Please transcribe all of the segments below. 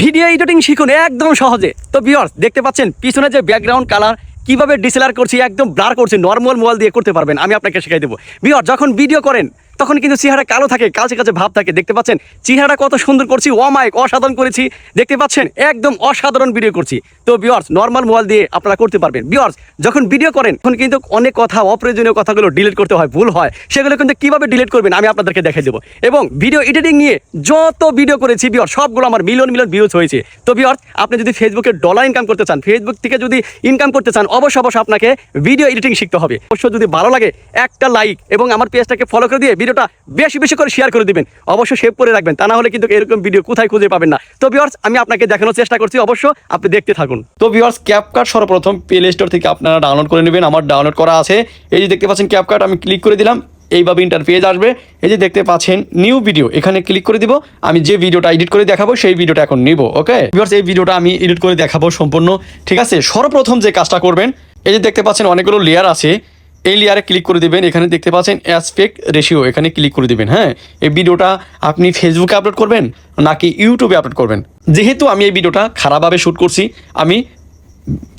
Video editing শিখুন একদম সহজে। তো ভিউয়ার্স দেখতে পাচ্ছেন, পিছনে যে ব্যাকগ্রাউন্ড কালার কীভাবে ডিসেলার করছি, একদম ব্লার করছি নর্মাল মোবাইল দিয়ে করতে পারবেন, আমি আপনাকে শেখাই দেবো। ভিউয়ার যখন ভিডিও করেন তখন কিন্তু চেহারা কালো থাকে, কাছে কাছে ভাব থাকে। দেখতে পাচ্ছেন চেহারা কত সুন্দর করছি। অমায়িক অসাধারণ করেছি। দেখতে পাচ্ছেন, একদম অসাধারণ ভিডিও করছি। তো ভিউয়ার্স নর্মাল মোবাইল দিয়ে আপনারা করতে পারবেন। ভিউয়ার্স যখন ভিডিও করেন, তখন কিন্তু অনেক কথা, অপ্রয়োজনীয় কথাগুলো ডিলিট করতে হয়, ভুল হয়। সেগুলো কিন্তু কীভাবে ডিলিট করবেন, আমি আপনাদেরকে দেখাই দেবো। এবং ভিডিও এডিটিং নিয়ে যত ভিডিও করেছি ভিউয়ার সবগুলো আমার মিলিয়ন মিলিয়ন ভিউজ হয়েছে। তো ভিউয়ার্স আপনি যদি ফেসবুকে ডলার ইনকাম করতে চান ফেসবুক থেকে যদি ইনকাম করতে চান, অবশ্য অবশ্য আপনাকে ভিডিও এডিটিং শিখতে হবে। অবশ্য যদি ভালো লাগে, একটা লাইক এবং আমার পেজটাকে ফলো করে দিয়ে ভিডিওটা বেশি বেশি করে শেয়ার করে দিবেন। অবশ্যই সেভ করে রাখবেন। তা না হলে কিন্তু এরকম ভিডিও কোথায় খুঁজে পাবেন না। তো ভিউয়ার্স আমি আপনাকে দেখানোর চেষ্টা করছি। অবশ্য আপনি দেখতে থাকুন। তো ভিউয়ার্স ক্যাপকাট সর্বপ্রথম প্লে স্টোর থেকে আপনারা ডাউনলোড করে নেবেন। আমার ডাউনলোড করা আছে। এই যে দেখতে পাচ্ছেন ক্যাপকাট আমি ক্লিক করে দিলাম। এইভাবে ইন্টারফেস আসবে। এই যে দেখতে পাচ্ছেন নিউ ভিডিও এখানে ক্লিক করে দিব। আমি যে ভিডিওটা এডিট করে দেখাবো, সেই ভিডিওটা এখন নিব ওকে এই ভিডিওটা আমি এডিট করে দেখাবো সম্পূর্ণ। ঠিক আছে? সর্বপ্রথম যে কাজটা করবেন, এই যে দেখতে পাচ্ছেন অনেকগুলো লেয়ার আছে। এই লেয়ারে ক্লিক করে দেবেন, এখানে দেখতে পাচ্ছেন অ্যাসপেক্ট রেশিও এখানে ক্লিক করে দেবেন হ্যাঁ? এই ভিডিওটা আপনি ফেসবুকে আপলোড করবেন, নাকি ইউটিউবে আপলোড করবেন? যেহেতু আমি এই ভিডিওটা খারাপভাবে শ্যুট করছি, আমি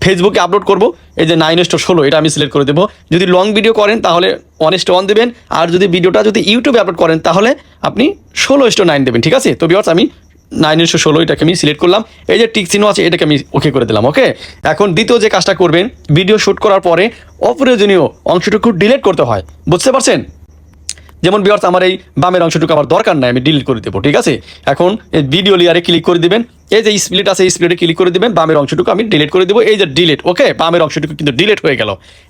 ফেসবুকে আপলোড করব, এই যে নাইন স্টো ষোলো, এটা আমি সিলেক্ট করে দেবো। যদি লং ভিডিও করেন, তাহলে ওয়ান স্টো ওয়ান দেবেন, আর যদি ভিডিওটা যদি ইউটিউবে আপলোড করেন, তাহলে আপনি ষোলো স্টো নাইন দেবেন, ঠিক আছে? তো বিয়ার্স আমি নাইন ষোলো এটাকে আমি সিলেক্ট করলাম। এই যে টিক চিহ্ন আছে, এটাকে আমি ওকে করে দিলাম ওকে এখন দ্বিতীয় যে কাজটা করবেন ভিডিও শ্যুট করার পরে অপ্রয়োজনীয় অংশটুকু ডিলিট করতে হয়। বুঝতে পারছেন? যেমন বিয়ার্স আমার এই বামের অংশটুকু আমার দরকার নাই, আমি ডিলিট করে দেবো, ঠিক আছে? এখন ভিডিও লেয়ারে ক্লিক করে দিবেন এই যে স্প্লিট আছে স্প্লিটে ক্লিক করে দিবেন, বামের অংশটুকু আমি ডিলিট করে দেবো। এই যে ডিলিট ওকে বামের অংশটুকু কিন্তু ডিলিট হয়ে গেল।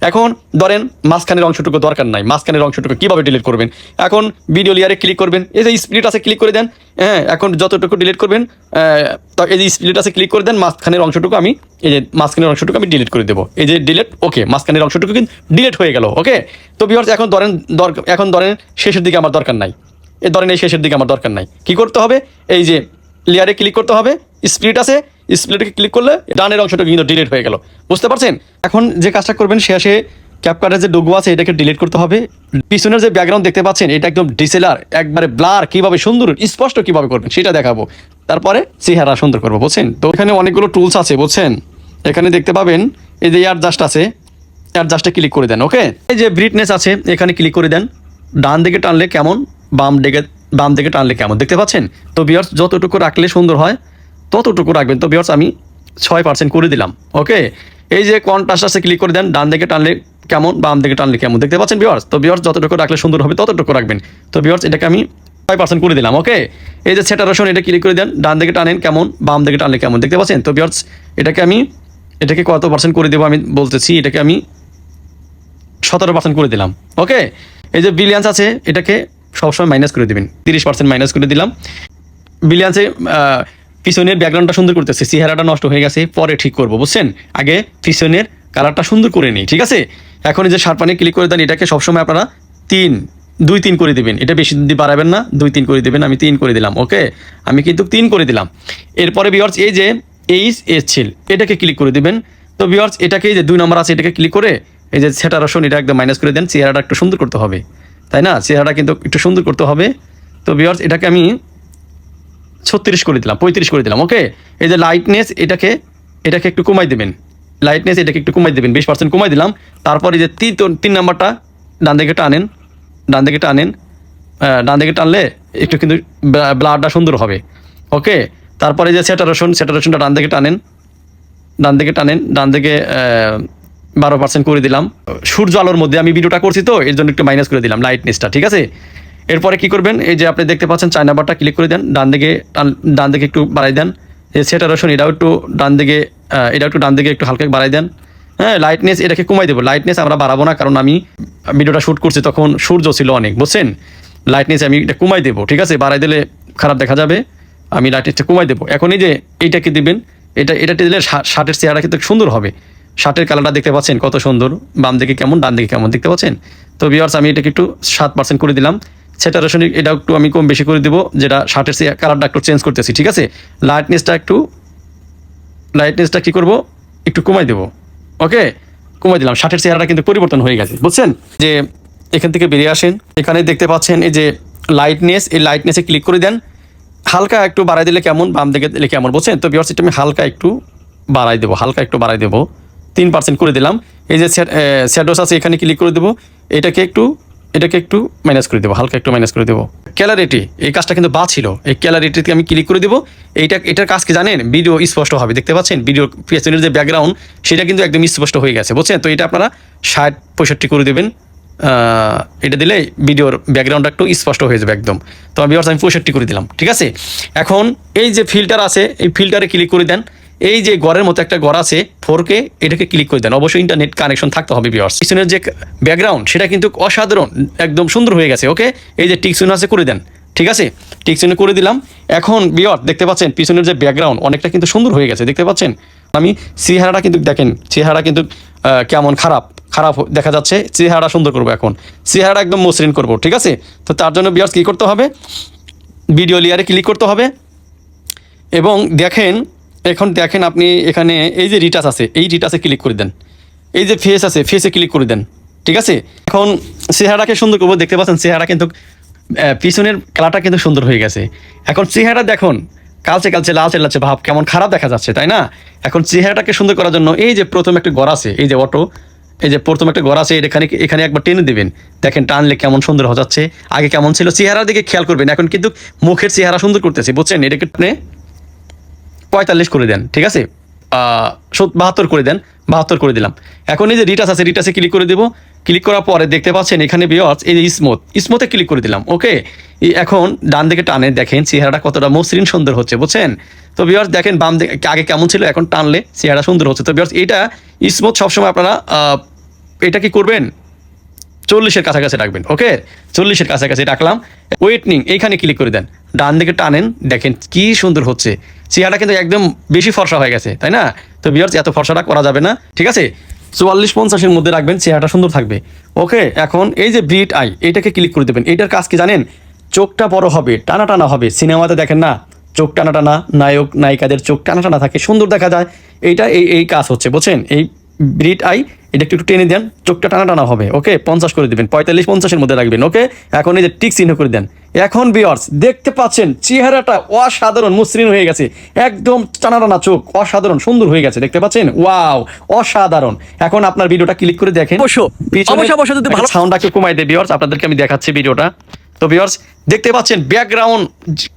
এখন ধরেন মাঝখানের অংশটুকু দরকার নাই, মাঝখানের অংশটুকু কীভাবে ডিলিট করবেন? এখন ভিডিও লেয়ারে ক্লিক করবেন। এই যে স্প্লিট আছে ক্লিক করে দেন। হ্যাঁ এখন যতটুকু ডিলিট করবেন এই যে স্প্লিট আছে ক্লিক করে দেন, মাঝখানের অংশটুকু আমি, এই যে মাঝখানের অংশটুকু আমি ডিলিট করে দেবো। এই যে ডিলিট ওকে মাঝখানের অংশটুকু কিন্তু ডিলিট হয়ে গেল ওকে তো বিহার এখন ধরেন এখন ধরেন শেষের দিকে আমার দরকার নাই। এই ধরেন এই শেষের দিকে আমার দরকার নাই। কি করতে হবে? এই যে লেয়ারে ক্লিক করতে হবে। স্প্লিট আছে স্প্লিটকে ক্লিক করলে ডানের অংশটা কিন্তু ডিলিট হয়ে গেল। বুঝতে পারছেন? এখন যে কাজটা করবেন, সে শেষে ক্যাপকার্টের যে ডোগো আছে, এটাকে ডিলিট করতে হবে। পিছনের যে ব্যাকগ্রাউন্ড দেখতে পাচ্ছেন, এটা একদম ডিসেলার একবারে ব্লার কীভাবে সুন্দর, স্পষ্ট কীভাবে করবেন, সেটা দেখাবো। তারপরে চেহারা সুন্দর করব, বুঝছেন? তো এখানে অনেকগুলো টুলস আছে, বুঝছেন? এখানে দেখতে পাবেন, এই যে এয়ার জাস্ট আছে এয়ার জাস্টে ক্লিক করে দেন ওকে এই যে ব্রিটনেস আছে, এখানে ক্লিক করে দেন। ডান দিকে টানলে কেমন, বাম দিকে বাম দিকে টানলে কেমন, দেখতে পাচ্ছেন? তো বিয়ার্স যতটুকু রাখলে সুন্দর হয় ততটুকু রাখবেন। তো বিয়ার্স আমি ছয় পার্সেন্ট করে দিলাম। ওকে এই যে কন্ট্রাস্ট আছে ক্লিক করে দেন, ডান দিকে টানলে কেমন, বাম দিকে টানলে কেমন। দেখতে পাচ্ছেন বিয়ার্স তো বিয়ার্স যতটুকু রাখলে সুন্দর হবে, ততটুকু রাখবেন। তো বিয়ার্স এটাকে আমি ছয় পার্সেন্ট করে দিলাম। ওকে এই যে সেটারেশন এটা ক্লিক করে দেন, ডান দিকে টানেন, কেমন, বাম দিকে টানলে কেমন। দেখতে পাচ্ছেন? তো বিয়ার্স এটাকে আমি, এটাকে কত পার্সেন্ট করে দেবো আমি বলতেছি, এটাকে আমি সতেরো পার্সেন্ট করে দিলাম। ওকে এই যে বিলিয়ান্স আছে, এটাকে সবসময় মাইনাস করে দিবেন। তিরিশ পার্সেন্ট মাইনাস করে দিলাম। বিলিয়ান্সে পিছনের ব্যাকগ্রাউন্ডটা সুন্দর করতেছে, চেহারাটা নষ্ট হয়ে গেছে, পরে ঠিক করব, বুঝছেন? আগে পিছনের কালারটা সুন্দর করে নিই, ঠিক আছে? এখন এই যে শার্পানি ক্লিক করে দেন, এটাকে সবসময় আপনারা তিন, দুই, তিন করে দিবেন। এটা বেশি দিন বাড়াবেন না, দুই, তিন করে দিবেন, আমি তিন করে দিলাম ওকে আমি কিন্তু তিন করে দিলাম। এরপরে বিয়ার্স এই যে এইচ এস ছিল, এটাকে ক্লিক করে দিবেন। তো বিয়ার্স এটাকে যে দুই নম্বর আছে, এটাকে ক্লিক করে এই যে সেটারসন এটা একদম মাইনাস করে দেন, চেহারাটা একটু সুন্দর করতে হবে। তাই না? চেহারাটা কিন্তু একটু সুন্দর করতে হবে। তো বিয়ার্স এটাকে আমি ছত্রিশ করে দিলাম, পঁয়ত্রিশ করে দিলাম ওকে এই যে লাইটনেস এটাকে এটাকে একটু কমাই দেবেন। লাইটনেস এটাকে একটু কমাই দেবেন, বিশ পার্সেন্ট কমাই দিলাম। তারপর এই যে তিন তিন নাম্বারটা, ডান দিকে টানেন, ডান দিকে টানেন ডান দিকে টানলে একটু কিন্তু ব্লাডটা সুন্দর হবে ওকে তারপরে যে সেটারেশন সেটারেশনটা ডান দিকে টানেন, ডান দিকে টানেন, ডান দিকে বারো পার্সেন্ট করে দিলাম। সূর্য আলোর মধ্যে আমি ভিডিওটা করছি তো, এর জন্য একটু মাইনাস করে দিলাম লাইটনেসটা ঠিক আছে? এরপরে কি করবেন? এই যে আপনি দেখতে পাচ্ছেন চায়না বারটা ক্লিক করে দেন, ডান দিকে ডান দিকে একটু বাড়াই দেন। এই সেটারেশন এটাও একটু ডান দিকে এটাও একটু ডান দিকে একটু হালকা বাড়াই দেন। হ্যাঁ লাইটনেস এটাকে কমাই দেবো। লাইটনেস আমরা বাড়াবো না, কারণ আমি ভিডিওটা শ্যুট করছি, তখন সূর্য ছিল অনেক, বুঝছেন? লাইটনেস আমি এটা কমাই দেবো, ঠিক আছে? বাড়াই দিলে খারাপ দেখা যাবে, আমি লাইটনেসটা কমাই দেবো। এখন এই যে এইটাকে দিবেন, এটা এটাতে দিলে শার্টের চেহারা কিন্তু সুন্দর হবে। শার্টের কালারটা দেখতে পাচ্ছেন, কত সুন্দর, বাম দিকে কেমন, ডান দিকে কেমন, দেখতে পাচ্ছেন? তো বিয়ার্স আমি এটাকে একটু সাত পার্সেন্ট করে দিলাম। সেটারেশন এটা একটু আমি কম বেশি করে দিব, যেটা শার্টের সে কালারটা একটু চেঞ্জ করতেছি, ঠিক আছে? লাইটনেসটা একটু লাইটনেসটা কি করব? একটু কমাই দেবো, ওকে? কমাই দিলাম, শার্টের চেহারাটা কিন্তু পরিবর্তন হয়ে গেছে, বুঝছেন? যে এখান থেকে বেরিয়ে আসেন, এখানে দেখতে পাচ্ছেন এই যে লাইটনেস এই লাইটনেসে ক্লিক করে দেন। হালকা একটু বাড়াই দিলে কেমন, বাম দিকে দিলে কেমন, বুঝছেন? তো বিয়ার্স এটা আমি হালকা একটু বাড়াই দেবো, হালকা একটু বাড়াই দেবো। তিন পার্সেন্ট করে দিলাম। এই যে স্যাডোস আছে, এখানে ক্লিক করে দেবো। এটাকে একটু এটাকে একটু মাইনাস করে দেবো, হালকা একটু মাইনাস করে দেবো। ক্যালারিটি এই কাজটা কিন্তু বা ছিল এই ক্যালারিটিতে আমি ক্লিক করে দেবো। এইটা, এটার কাজ কি জানেন? ভিডিও স্পষ্ট হবে, দেখতে পাচ্ছেন? ভিডিও পিছনের যে ব্যাকগ্রাউন্ড সেটা কিন্তু একদম স্পষ্ট হয়ে গেছে, বুঝছেন? তো এটা আপনারা ষাট, পঁয়ষট্টি করে দেবেন। এটা দিলে ভিডিওর ব্যাকগ্রাউন্ডটা একটু স্পষ্ট হয়ে যাবে একদম। তো আমি আমি পঁয়ষট্টি করে দিলাম, ঠিক আছে? এখন এই যে ফিল্টার আছে, এই ফিল্টারে ক্লিক করে দেন। এই যে ঘরের মতো একটা ঘর আছে ফোর কে এটাকে ক্লিক করে দেন। অবশ্যই ইন্টারনেট কানেকশন থাকতে হবে ভিউয়ার্স পিছনের যে ব্যাকগ্রাউন্ড সেটা কিন্তু অসাধারণ, একদম সুন্দর হয়ে গেছে ওকে এই যে টিকসুন আছে, করে দেন, ঠিক আছে? টিকসুনে করে দিলাম। এখন বিয়র দেখতে পাচ্ছেন, পিছনের যে ব্যাকগ্রাউন্ড অনেকটা কিন্তু সুন্দর হয়ে গেছে, দেখতে পাচ্ছেন? আমি চেহারাটা কিন্তু দেখেন চেহারা কিন্তু কেমন খারাপ খারাপ দেখা যাচ্ছে চেহারা সুন্দর করব এখন। চেহারা একদম মসৃণ করব, ঠিক আছে? তো তার জন্য বিয়ার্স কী করতে হবে? ভিডিও লেয়ারে ক্লিক করতে হবে। এবং দেখেন এখন দেখেন আপনি এখানে এই যে রিটাস আছে, এই রিটাসে ক্লিক করে দেন। এই যে ফেস আছে ফেসে ক্লিক করে দেন, ঠিক আছে? এখন চেহারাকে সুন্দর করব, দেখতে পাচ্ছেন চেহারা কিন্তু পিছনের কালারটা কিন্তু সুন্দর হয়ে গেছে। এখন চেহারা দেখুন, কালচে কালচে, লালচে লালচে ভাব, কেমন খারাপ দেখা যাচ্ছে, তাই না? এখন চেহারাটাকে সুন্দর করার জন্য এই যে প্রথম একটা গড় আছে, এই যে অটো এই যে প্রথম একটা গড় আছে, এখানে এখানে একবার টেনে দেবেন। দেখেন টানলে কেমন সুন্দর হয়ে যাচ্ছে, আগে কেমন ছিল, চেহারার দিকে খেয়াল করবেন। এখন কিন্তু মুখের চেহারা সুন্দর করতেছে, বুঝছেন? এটাকে পঁয়তাল্লিশ করে দেন, ঠিক আছে? বাহাত্তর করে দেন, বাহাত্তর করে দিলাম। এখন এই যে রিটাস আছে রিটাসে ক্লিক করে দেবো। ক্লিক করার পরে দেখতে পাচ্ছেন এখানে বিয়ার্স এই যে স্মুথ স্মুথে ক্লিক করে দিলাম ওকে এখন ডান দিকে টানে দেখেন চেহারাটা কতটা মসৃণ সুন্দর হচ্ছে, বুঝছেন? তো বিয়ার্স দেখেন বাম দিকে আগে কেমন ছিল, এখন টানলে চেহারা সুন্দর হচ্ছে। তো বিয়ার্স এটা স্মুথ সবসময় আপনারা এটা কি করবেন? চল্লিশের কাছাকাছি রাখবেন ওকে চল্লিশের কাছাকাছি রাখলাম। ওয়েটনিং এইখানে ক্লিক করে দেন। ডান দিকে টানেন, দেখেন কি সুন্দর হচ্ছে। চেহারাটা কিন্তু একদম বেশি ফর্সা হয়ে গেছে, তাই না? তো বিয়ার্স এত ফর্সাটা করা যাবে না, ঠিক আছে? চুয়াল্লিশ পঞ্চাশের মধ্যে রাখবেন, চেহারাটা সুন্দর থাকবে। ওকে, এখন এই যে ব্রিট আই এইটাকে ক্লিক করে দেবেন। এইটার কাজ কি জানেন? চোখটা বড় হবে টানা টানা হবে। সিনেমাতে দেখেন না, চোখ টানা টানা নায়ক, নায়িকাদের চোখ টানা টানা থাকে, সুন্দর দেখা যায়। এইটা এই এই কাজ হচ্ছে, বুঝছেন? এই ব্রিট আই এটা একটু টেনে দেন চোখটা টানা টানা হবে ওকে? পঞ্চাশ করে দিবেন পঁয়তাল্লিশ পঞ্চাশের মধ্যে রাখবেন ওকে? এখন এই যে টিক চিহ্ন করে দেন। এখন বিয়ার্স দেখতে পাচ্ছেন চেহারাটা অসাধারণ মসৃণ হয়ে গেছে। একদম টানা টানা চোখ অসাধারণ সুন্দর হয়ে গেছে দেখতে পাচ্ছেন? ওয়াও অসাধারণ। এখন আপনার ভিডিওটা ক্লিক করে দেখেন। অবশ্য, অবশ্য, অবশ্য যদি ভালো- সাউন্ডটা একটু কমাই দেয় বিয়ার্স আপনাদেরকে আমি দেখাচ্ছি ভিডিওটা। তো বিয়ার্স দেখতে পাচ্ছেন ব্যাকগ্রাউন্ড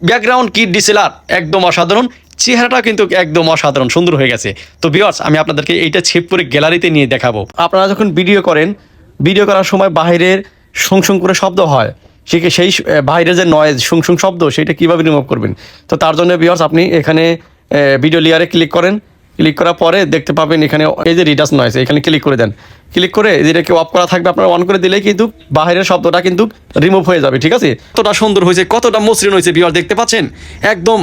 ব্যাকগ্রাউন্ড কি ডিসেলার একদম অসাধারণ। চেহারাটা কিন্তু একদম অসাধারণ, সুন্দর হয়ে গেছে। তো বিয়ার্স আমি আপনাদেরকে এইটা ছেপ করে গ্যালারিতে নিয়ে দেখাবো। আপনারা যখন ভিডিও করেন ভিডিও করার সময় বাহিরের সংসং করে শব্দ হয়। সে সেই বাইরে যে নয়েজ সুং সুং শব্দ, সেটা কীভাবে রিমুভ করবেন? তো তার জন্য বিয়ার্স আপনি এখানে ভিডিও লেয়ারে ক্লিক করেন। ক্লিক করার পরে দেখতে পাবেন এখানে এই যে রিডাস নয়েস এখানে ক্লিক করে দেন। ক্লিক করে যেটাকে অফ করা থাকবে, আপনারা অন করে দিলেই কিন্তু বাহিরের শব্দটা কিন্তু রিমুভ হয়ে যাবে, ঠিক আছে? কতটা সুন্দর হয়েছে, কতটা মসৃণ হয়েছে বিয়ার দেখতে পাচ্ছেন? একদম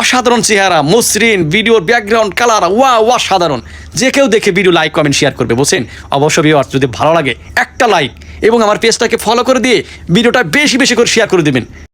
অসাধারণ চেহারা, মসৃণ ভিডিওর ব্যাকগ্রাউন্ড কালার ওয়া অসাধারণ। যে কেউ দেখে ভিডিও লাইক কমেন্ট শেয়ার করবে, বুঝছেন? অবশ্য বিয়ার যদি ভালো লাগে, একটা লাইক এবং আমার পেজটাকে ফলো করে দিয়ে ভিডিওটা বেশি বেশি করে শেয়ার করে দেবেন।